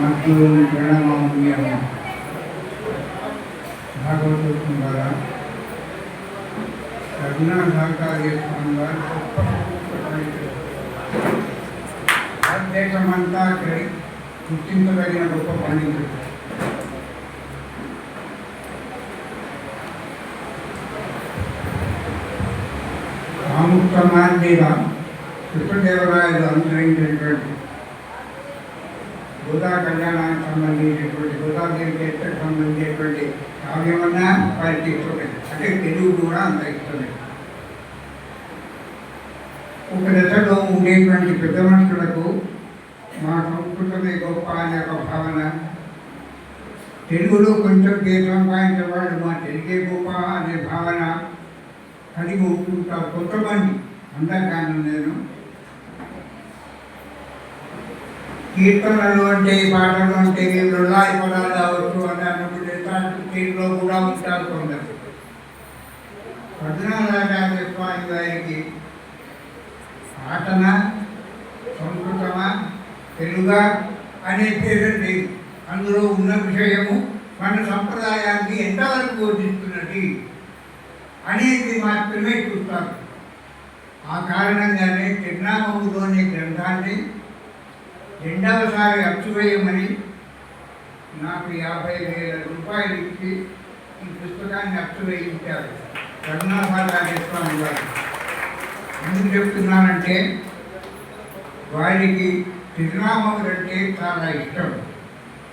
ಮತ್ತು ಪ್ರಣಾಮಾಮಿಯ భాగవతుంగా రఘునా సహకార్య స్వామి వారు భారతదేశమంతా గుర్తించదగిన గొప్ప పండితుడు ఆముక్త కృష్ణదేవరాయలు అనుసరించినటువంటి గోదా కళ్యాణానికి సంబంధించినటువంటి గోదాదేవి చరిత్రకు సంబంధించినటువంటి కావ్యమన్నా వారికి ఇష్టమే అంటే తెలుగు కూడా అంత ఇష్టమే ఒక దశలో ఉండేటువంటి పెద్ద మనుషులకు మా సంస్కృతమే గొప్ప అనే ఒక భావన. తెలుగులో కొంచెం పేరు సంపాదించిన వాళ్ళు మా తెలుగే గొప్ప అనే భావన కలిగి ఉంటుంటారు కొంతమంది. అందరికాను నేను కీర్తనలు అంటే పాటలు అంటే మృళాయి పదాలు కావచ్చు అని అనుకునే కూడా ఉంటారు కొందరు పద్మనాభాచార్య స్వామి వారికి పాటన? సంస్కృతమా? తెలుగా? అనే పేరు లేదు. అందులో ఉన్న విషయము మన సంప్రదాయాన్ని ఎంతవరకు బోధిస్తున్నది అనేది మాత్రమే చూస్తారు. ఆ కారణంగానే చిరునామములోని గ్రంథాన్ని రెండవసారి అచ్చువేయమని నాకు యాభై వేల రూపాయలు ఇచ్చి ఈ పుస్తకాన్ని అచ్చువేయించారు. కరుణాసారాయ స్వామి గారు ఎందుకు చెప్తున్నానంటే వారికి తిరునామములు అంటే చాలా ఇష్టం.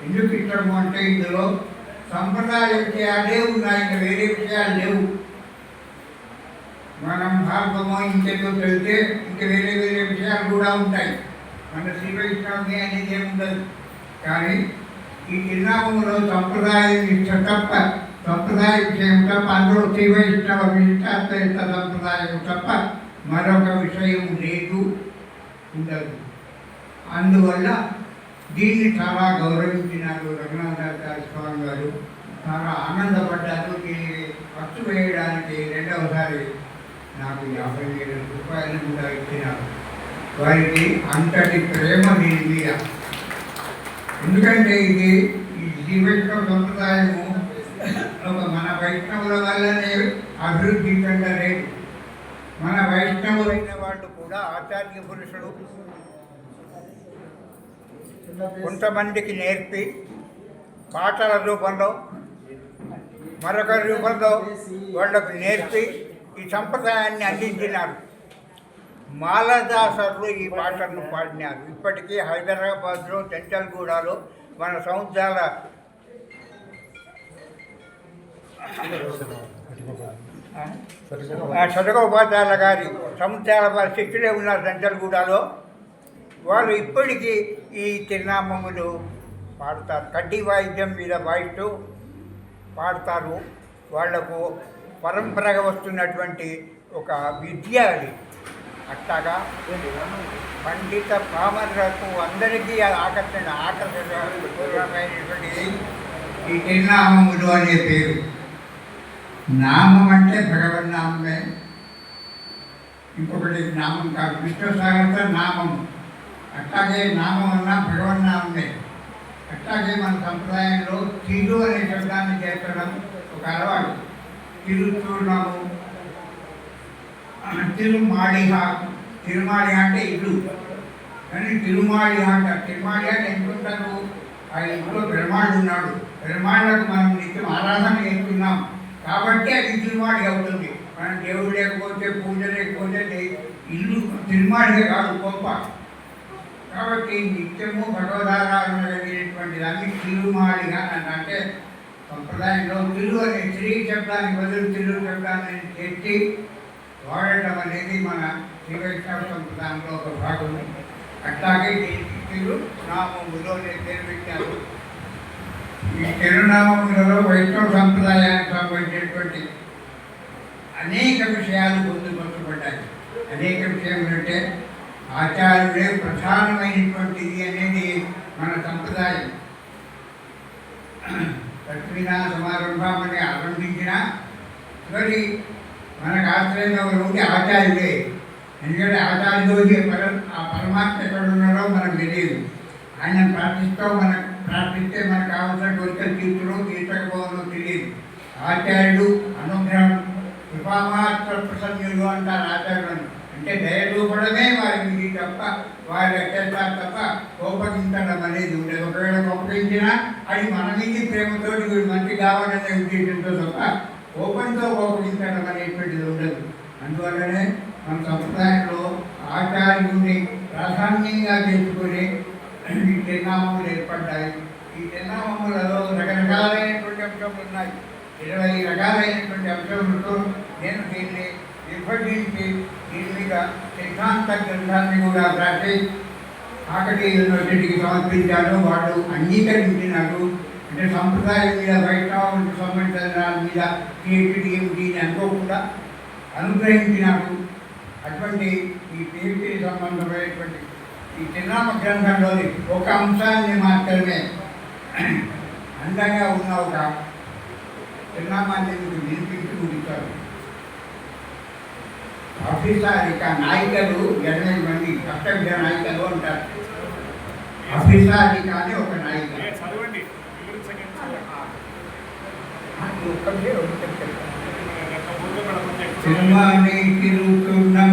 ఎందుకు ఇష్టము అంటే ఇందులో సంప్రదాయ విషయాలే ఉన్నాయి ఇంకా వేరే విషయాలు లేవు. మనం భారతమో ఇంకెందుకు వెళ్తే ఇంకా వేరే వేరే విషయాలు కూడా ఉంటాయి. మన శ్రీ అనేది ఏముండదు. కానీ ఈ చిరునామంలో సంప్రదాయం ఇష్ట తప్ప సంప్రదాయ విషయం తప్ప అందులో శ్రీ వైష్ణవ విశిష్టాద్వైత సంప్రదాయం తప్ప మరొక విషయం లేదు ఉండదు. అందువల్ల దీన్ని చాలా గౌరవించినారు రఘునాథాచార్య స్వామి గారు చాలా ఆనందపడ్డారు. దీన్ని ఖర్చు వేయడానికి రెండవసారి నాకు యాభై వేల రూపాయలు కూడా ఇచ్చినారు. వారికి అంతటి ప్రేమ దీని మీద ఎందుకంటే ఇది ఈ శ్రీ వైష్ణవ సంప్రదాయము. ఒక మన వైష్ణవుల వల్లనే అభివృద్ధి చెందలేదు. మన వైష్ణవులైన వాళ్ళు కూడా ఆచార్య పురుషుడు. కొంతమందికి నేర్పి పాటల రూపంలో మరొక రూపంలో వాళ్ళకు నేర్పి ఈ సంప్రదాయాన్ని అందించినారు మాలదాసర్లు ఈ పాటలను పాడినారు. ఇప్పటికీ హైదరాబాద్లో చెంచల్గూడలో మన సముద్రాల సదగోపాధ్యాయుల గారి సముద్రాల వారి శిష్యులే ఉన్నారు చెంచల్గూడలో వాళ్ళు ఇప్పటికీ ఈ చిరునామములు పాడతారు. కడ్డీ వాయిద్యం మీద వాయిస్తూ పాడతారు. వాళ్ళకు పరంపరగా వస్తున్నటువంటి ఒక విద్య అది. అట్లాగా పండిత పామరులకు అందరికీ ఆకర్షణ ఆకర్షణమైనటువంటి ఈ తిరునామములు అనే పేరు. నామం అంటే భగవన్నామే ఇంకొకటి నామం కాదు విష్ణు సహస్ర నామం. అట్లాగే నామం అన్నా భగవన్నామే అట్లాగే మన సంప్రదాయంలో తిరు అనే శబ్దాన్ని చేర్చడం ఒక అలవాటు. తిరుచూర్ణము తిరుమాళిహ తిరుమాళి అంటే ఇల్లు. కానీ తిరుమాళి అంట. తిరుమాళి అంటే ఎందుకుంటారు ఆ ఇంట్లో పెరుమాళ్ళు ఉన్నాడు. బ్రహ్మాండకు మనం నిత్యం ఆరాధన చేస్తున్నాం. కాబట్టి అది తిరుమాళి అవుతుంది. మనం దేవుడు లేకపోతే పూజ లేకపోతే ఇల్లు తిరుమాళిగా కాదు గొప్ప. కాబట్టి నిత్యము భగవదారాధన కలిగినటువంటి దాన్ని తిరుమాళిగా అంటే సంప్రదాయంలో తిరు అనే చెప్పడానికి బదులు తిరు చెప్పడానికి చెప్పి వాడటం అనేది మన శ్రీ వైష్ణవ సంప్రదాయంలో ఒక భాగం అట్లాగే దీనికి తిరు నామములోనే పేరు పెట్టారు. ఈ తిరునామములలో వైష్ణవ సంప్రదాయానికి సంబంధించినటువంటి అనేక విషయాలు పొందుపరచబడ్డాయి. అనేక విషయములు అంటే ఆచార్యుడే ప్రధానమైనటువంటిది అనేది మన సంప్రదాయం. లక్ష్మీనాథ సమారంభాన్ని అని ఆరంభించిన మరి మనకు ఆశ్రయంగా ఉంటే ఆచార్యులే ఎందుకంటే ఆచార్యుడు పర ఆ పరమాత్మ ఎక్కడ ఉన్నాడో మనకు తెలియదు. ఆయన ప్రార్థిస్తాం మనకు ప్రార్థిస్తే మనకు కావాల్సిన కోరికలు తీర్చడం తీర్చకపోవడం తెలియదు. ఆచార్యుడు అనుగ్రహం కృపామాత్ర ప్రసన్నులు అంటారు ఆచార్యులను. అంటే దయరూపడమే వారికి తప్ప వారి అత్యంతారు తప్ప కోపగించడం అనేది ఉండేది. ఒకవేళ కోపగించినా అది మన మీద ప్రేమతో వీడు మంచి కావాలనే ఉద్దేశంతో తప్ప కోపంతో కోపగించడం అనేటువంటిది ఉండదు. అందువల్లనే మన సంప్రదాయంలో ఆచార్యుని ప్రాధాన్యంగా చేసుకుని ఈ చిరునామములు ఏర్పడ్డాయి. ఈ చిరునామములలో రకరకాలైనటువంటి అంశాలు ఉన్నాయి. ఇరవై రకాలైనటువంటి అంశములతో నేను దీన్ని విభజించి దీని సిద్ధాంత గ్రంథాన్ని కూడా వ్రాసి కాకతీయ యూనివర్సిటీకి సమర్పించాను వాళ్ళు అంగీకరించినారు. అంటే సంప్రదాయం మీద వైష్ణవానికి సంబంధించిన మీద పిహెచ్డి ఏమిటి అని అనుకోకుండా అనుగ్రహించినారు. అటువంటి ఈ పిహెచ్డి సంబంధమైనటువంటి ఈ చిన్నామ గ్రంథంలోని ఒక అంశాన్ని మాత్రమే అందంగా ఉన్న ఒక చిన్నామాన్ని మీకు వినిపించి ముగిస్తారు అఫిసారిక నాయికలు ఎనభై మంది కష్టవిధ నాయికలు అంటారు. అఫిసారిక అని ఒక నాయిక ఏ, చదవండి. వివరించండి అది ఒక్కటే ఒకటి చెప్తాను. లెక్క ముందు మన ముందు సినిమాని తిరుగుతున్నాం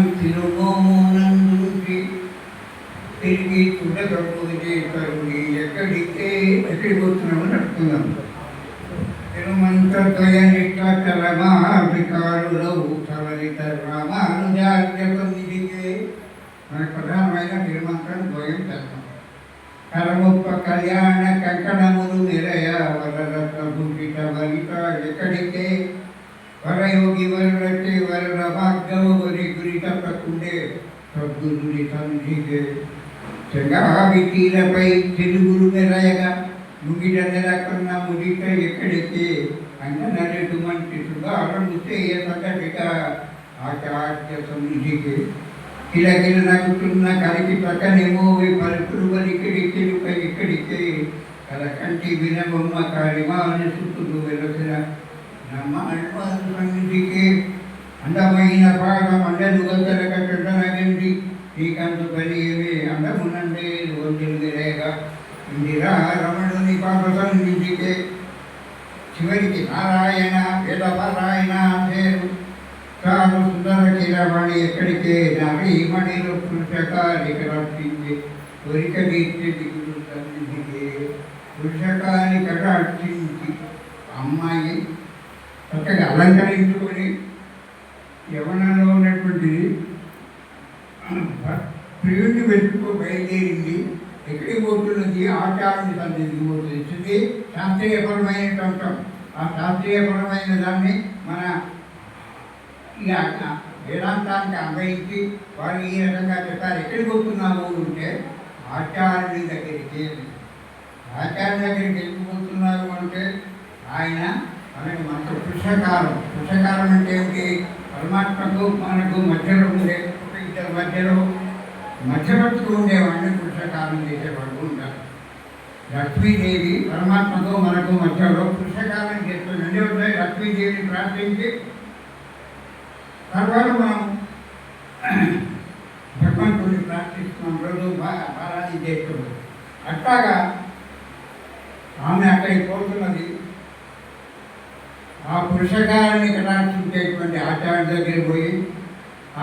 తిరిగి చూడకపోతే ఎక్కడికే కళ్యాణ కంకణములు నిరయ వరరత్న భూషిత వరిత ఎక్కడికే వరయోగి వరరచే వరర భాగ్యవ వరి గురి తప్పకుండే సద్గురుని సంధిగే చెగావి తీరపై తెలుగురు మెరయగా ముగిట నెలకొన్న ముడిట ఎక్కడికి అంగనటువంటి సుగారము చేయ సగటిగా ఆచార్య సన్నిధికి నగుతున్న కలిగి పక్కనేమో పలుకులు వరికిడికి ఇక్కడికి. కలకంటి వినబొమ్మ కాళిమాని సుతులు వెలసిన నమ్మానికి అందమైన పాట మండలు గంటల కట్టడనగండి నీకందు పని ఏమే అందమునందే రోజులుగా ఇందిరా రమణుని పాప సన్నిధికే చివరికి నారాయణ వేదపారాయణ పేరు తాను సుందర కీలవాణి ఎక్కడికే నవి మణిలో పురుషకాలిక రక్షించి కోరిక తీర్చి దిగులు సన్నిధికే పురుషకాలిక రక్షించి అమ్మాయి చక్కగా అలంకరించుకొని యవనంలో ఉన్నటువంటిది ప్రియుడిని వెతుకు బయలుదేరింది. ఎక్కడికి పోతున్నది? ఆచారాన్ని సన్నిధికి పోతుంది. ఇది శాస్త్రీయపరమైన అంశం ఆ శాస్త్రీయపరమైన దాన్ని మన ఇక వేదాంతానికి అన్వయించి వారు ఈ రకంగా చెప్పారు. ఎక్కడికి వస్తున్నాము అంటే ఆచార్యుడి దగ్గరికి. ఆచార్య దగ్గరికి వెళ్ళిపోతున్నారు అంటే ఆయన మనకి మనకు పురుషకారం పురుషకారం అంటే ఏమిటి? పరమాత్మకు మనకు మధ్యలో ఉండే ఇద్దరు మధ్యలో మధ్యవర్తులు ఉండేవాడిని పురుషకారం చేసేవాడు ఉంటారు. లక్ష్మీదేవి పరమాత్మతో మనకు మధ్యలో పురుషకారం చేస్తుంది. అంటే ఉంటాయి లక్ష్మీదేవిని ప్రార్థించి తర్వాత మనం భగవంతుని ప్రార్థిస్తున్నాం రోజు బాగా పారాయణ చేస్తున్నాం అట్లాగా ఆమె అక్కడికి కోరుతున్నది ఆ పురుషకారాన్ని కటాక్షించేటువంటి ఆచార్య దగ్గరికి పోయి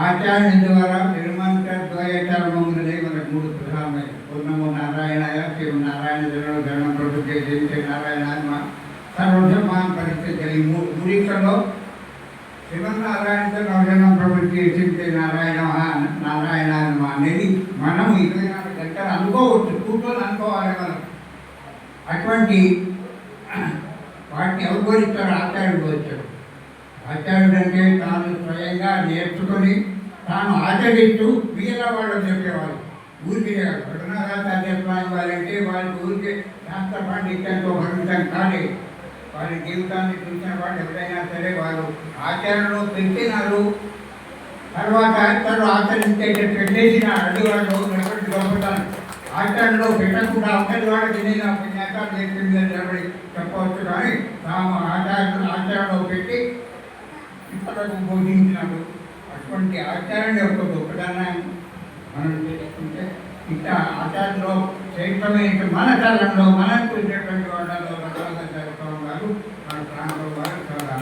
ఆచార్య ద్వారా నిర్మాణ ద్వయకర్మములనే మనకు మూడు ప్రధానమైన పూర్ణము నారాయణ శివ నారాయణ జనం జనం ప్రభుత్వ నారాయణ ఆత్మ సర్వధర్మాన్ పరిస్థితి ఈ మూ శివనారాయణతో నవజనం ప్రభు చేసింటే నారాయణ నారాయణ అనేది మనం ఇరవై నాలుగు గంటలు అనుకోవచ్చు కూర్చొని అనుకోవాలి మనం. అటువంటి వాటిని ఎవరు ఆచార్యుడు వచ్చాడు ఆచార్యుడు అంటే తాను స్వయంగా నేర్చుకొని తాను ఆచరిస్తూ మిగతా వాళ్ళు చెప్పేవాళ్ళు. ఊరికి పట్టణాచార్యత్వాన్ని వాళ్ళంటే వాళ్ళకి ఊరికే శాస్త్ర పాండిత్యంతో భరించడం కాలేదు. వారి జీవితాన్ని చూసిన వాళ్ళు ఎవరైనా సరే వారు ఆచరణలో పెంచినారు. తర్వాత తను ఆచరించేటట్టు పెట్టేసిన అడ్డువాళ్ళు నిలబడి గొప్పతాను ఆచరణలో పెట్టకుండా ఒకటి వాడికి నేను పుణ్యాకాలు చెప్పింది అని చెప్పవచ్చు కానీ తాము ఆచారణ ఆచరణలో పెట్టి ఇతరులకు బోధించినప్పుడు అటువంటి ఆచారణ యొక్క గొప్పదనాన్ని మనం చేసుకుంటే ఇట్లా ఆచారంలో చైతన్య మన కాలంలో మనకు ఉండేటువంటి వాళ్ళలో రఘునాథాచార్య వారు మన ప్రాంతం వారు చాలా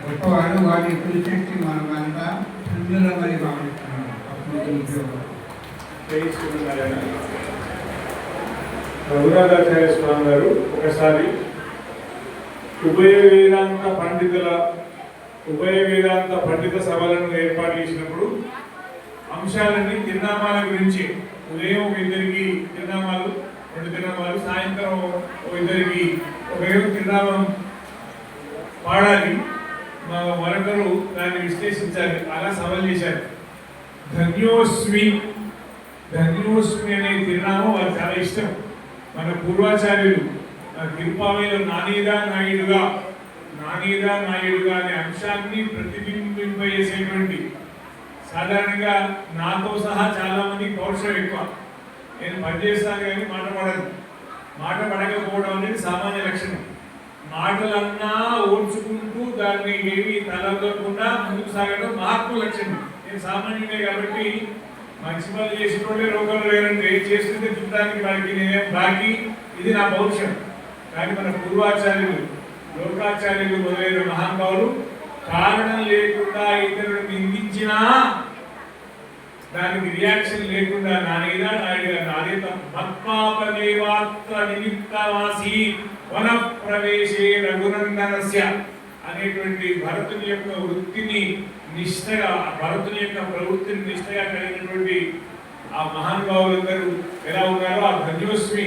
గొప్పవారు వారిని పిలిచేసి మనం అంతా సుందరమని భావిస్తున్నాం అప్పుడు ఉద్యోగం. రఘునాథాచార్య స్వామి గారు ఒకసారి ఉభయ వేదాంత పండితుల ఉభయ వేదాంత పండిత సభలను ఏర్పాటు చేసినప్పుడు అంశాలన్నీ తిరునామాల గురించి ఉదయం ఒక ఇద్దరికి తిరునామాలు రెండు తిరునామాలు సాయంత్రం ఒక ఇద్దరికి ఒకరేమో తిరునామం పాడాలి మా మరొకరు దాన్ని విశ్లేషించాలి అలా సవాల్ చేశారు. ధన్యోస్మి ధన్యోస్మి అనే తిరునామం వారు చాలా ఇష్టం. మన పూర్వాచార్యులు మన నానీదా నాయుడుగా నానీదా నాయుడుగా అనే అంశాన్ని ప్రతిబింబింపజేసేటువంటి సాధారణంగా నాతో సహా చాలా మంది పౌరుషం ఎక్కువ. నేను పనిచేస్తాను కానీ మాట మాట పడకపోవడం అనేది సామాన్య లక్షణం. మాటలన్నా ఓడ్చుకుంటూ దాన్ని ఏమి తలదకుండా ముందుకు సాగడం మార్పు లక్షణం. నేను సామాన్యుడే కాబట్టి మంచి పనులు చేసినోడే రోగాలు లేరంటే చేస్తుంటే చూడడానికి వాడికి నేనేం బాకీ. ఇది నా పౌరుషం. కానీ మన పూర్వాచార్యులు లోకాచార్యులు మొదలైన మహానుభావులు కారణం లేకుండా ఇతరులు నిందించినా దానికి రియాక్షన్ లేకుండా నానేదా నాయుడు నాదే మత్పాపదేవాత్ర నిమిత్తవాసి వన ప్రవేశే రఘునందనస్య అనేటువంటి భరతుని యొక్క వృత్తిని నిష్ఠగా భరతుని యొక్క ప్రవృత్తిని నిష్ఠగా కలిగినటువంటి ఆ మహానుభావులందరూ ఎలా ఉన్నారో ఆ ధన్యోస్మి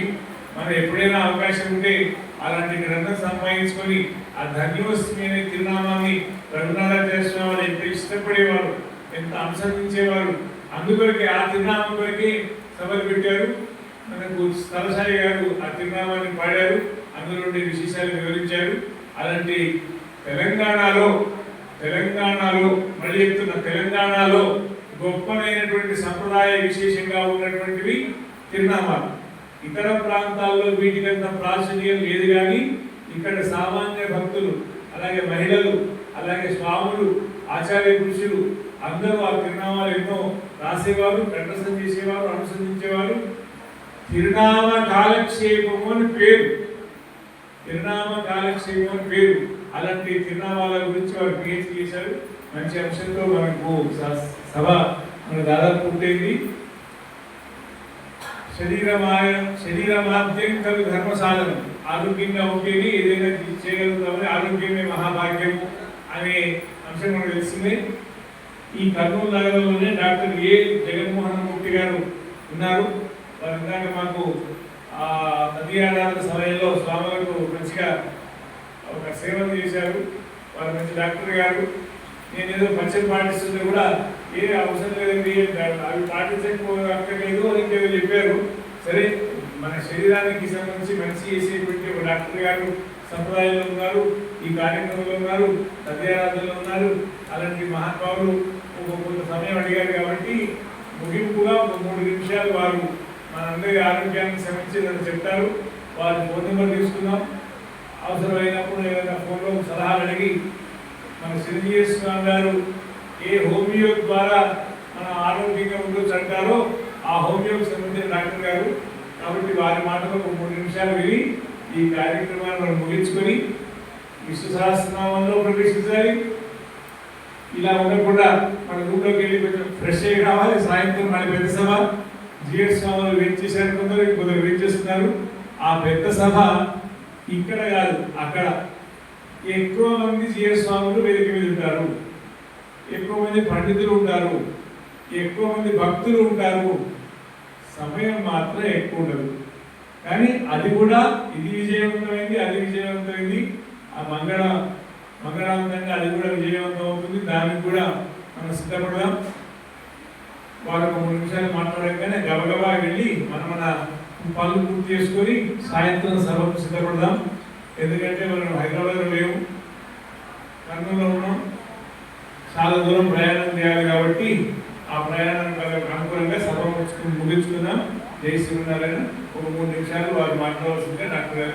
మనం ఎప్పుడైనా అవకాశం ఉంటే అలాంటి గ్రంథం సంపాదించుకొని ఆ ధన్యోస్మి అనే తిరునామాన్ని రఘునాథాచార్య స్వామి ఎంత ఇష్టపడేవారు ఎంత అనుసరించేవారు అందుకొరకే ఆ తిరునామం కొరకే సభలు పెట్టారు. మనకు స్థలసాయి గారు ఆ తిరునామాన్ని పాడారు. అందులో ఉండే విశేషాలు వివరించారు. అలాంటి తెలంగాణలో తెలంగాణలో మళ్ళీ చెప్తున్న తెలంగాణలో గొప్పనైనటువంటి సంప్రదాయ విశేషంగా ఉన్నటువంటివి తిరునామాలు. ఇతర ప్రాంతాల్లో వీటికంత ప్రాచుర్యం లేదు కానీ ఇక్కడ సామాన్య భక్తులు అలాగే మహిళలు అలాగే స్వాములు ఆచార్య పురుషులు అందరూ ఆ తిరునామాలు ఎన్నో రాసేవారు కంఠస్థం చేసేవారు అనుసరించేవారు. తిరునామ కాలక్షేపము అని పేరు. తిరునామ కాలక్షేపం అని పేరు. అలాంటి తిరునామాల గురించి వారు పిహెచ్డి చేశారు. మంచి అంశంతో మనకు స- సభ మన దాదాపు పూర్తయింది. శరీరమాయ శరీరమాద్యం కవి ధర్మ సాధనం ఆరోగ్యంగా ఉంటేనే ఏదైనా చేయగలుగుతామని ఆరోగ్యమే మహాభాగ్యము అనే అంశం మనకు తెలిసిందే. ఈ కర్నూలు నగరంలోనే డాక్టర్ ఏ జగన్మోహన్ రెడ్డి గారు ఉన్నారు? వారు ఇందాక మాకు ఆ నదీ ఆరాధన సమయంలో స్వాములకు మంచిగా ఒక సేవలు చేశారు. వారు మంచి డాక్టర్ గారు. నేను ఏదో పంచం పాటిస్తుంటే కూడా ఏ అవసరం లేదండి అవి పాటించకపోలేదు అని చెప్పారు. సరే మన శరీరానికి సంబంధించి మంచి చేసేటువంటి ఒక డాక్టర్ గారు సంప్రదాయంలో ఉన్నారు ఈ కార్యక్రమంలో ఉన్నారు సత్యారాధనలో ఉన్నారు. అలాంటి మహానుభావులు కొంత సమయం అడిగారు కాబట్టి ముగింపుగా ఒక మూడు నిమిషాలు వారు మనందరి ఆరోగ్యానికి సంబంధించి నన్ను చెప్తారు. వారి ఫోన్ నెంబర్ తీసుకుందాం. అవసరమైనప్పుడు ఏదైనా ఫోన్లో సలహాలు అడిగి మన చిరంజీవి గారు ఏ హోమియో ద్వారా మనం ఆరోగ్యంగా ఉండొచ్చు అంటారో ఆ హోమియోకి సంబంధించిన డాక్టర్ గారు. కాబట్టి వారి మాటలు ఒక మూడు నిమిషాలు విని ఈ కార్యక్రమాన్ని మనం ముగించుకొని విష్ణు సహస్రనామంలో ప్రవేశించాలి. ఇలా ఉండకుండా మన రూమ్లోకి వెళ్ళి కొంచెం ఫ్రెష్ అయ్యి రావాలి. సాయంత్రం మన పెద్ద సభ. జిఎస్ స్వాములు వెయిట్ చేశారు కొందరు కొందరు వెయిట్ చేస్తున్నారు. ఆ పెద్ద సభ ఇక్కడ కాదు అక్కడ. ఎక్కువ మంది జిఎస్ స్వాములు వేదిక మీద ఉంటారు. ఎక్కువ మంది పండితులు ఉంటారు. ఎక్కువ మంది భక్తులు ఉంటారు. సమయం మాత్రం ఎక్కువ ఉండదు. కానీ అది కూడా ఇది విజయవంతమైంది అది విజయవంతమైంది. ఆ మంగళ మంగళాంతంగా అది కూడా విజయవంతం అవుతుంది దానికి కూడా మనం సిద్ధపడదాం. వారు ఒక మూడు నిమిషాలు మాట్లాడగానే గబగబా వెళ్ళి మనం మన పనులు పూర్తి చేసుకొని సాయంత్రం సభకు సిద్ధపడదాం. ఎందుకంటే మనం హైదరాబాద్లో లేవు కర్నూలులో ఉన్నాం. చాలా దూరం ప్రయాణం చేయాలి కాబట్టి ఆ ప్రయాణానికి అనుకూలంగా సభ ముగించుకుందాం. జై శ్రీనారాయణ ఒక మూడు నిమిషాలు వారు మాట్లాడవలసిందిగా డాక్టర్ గారు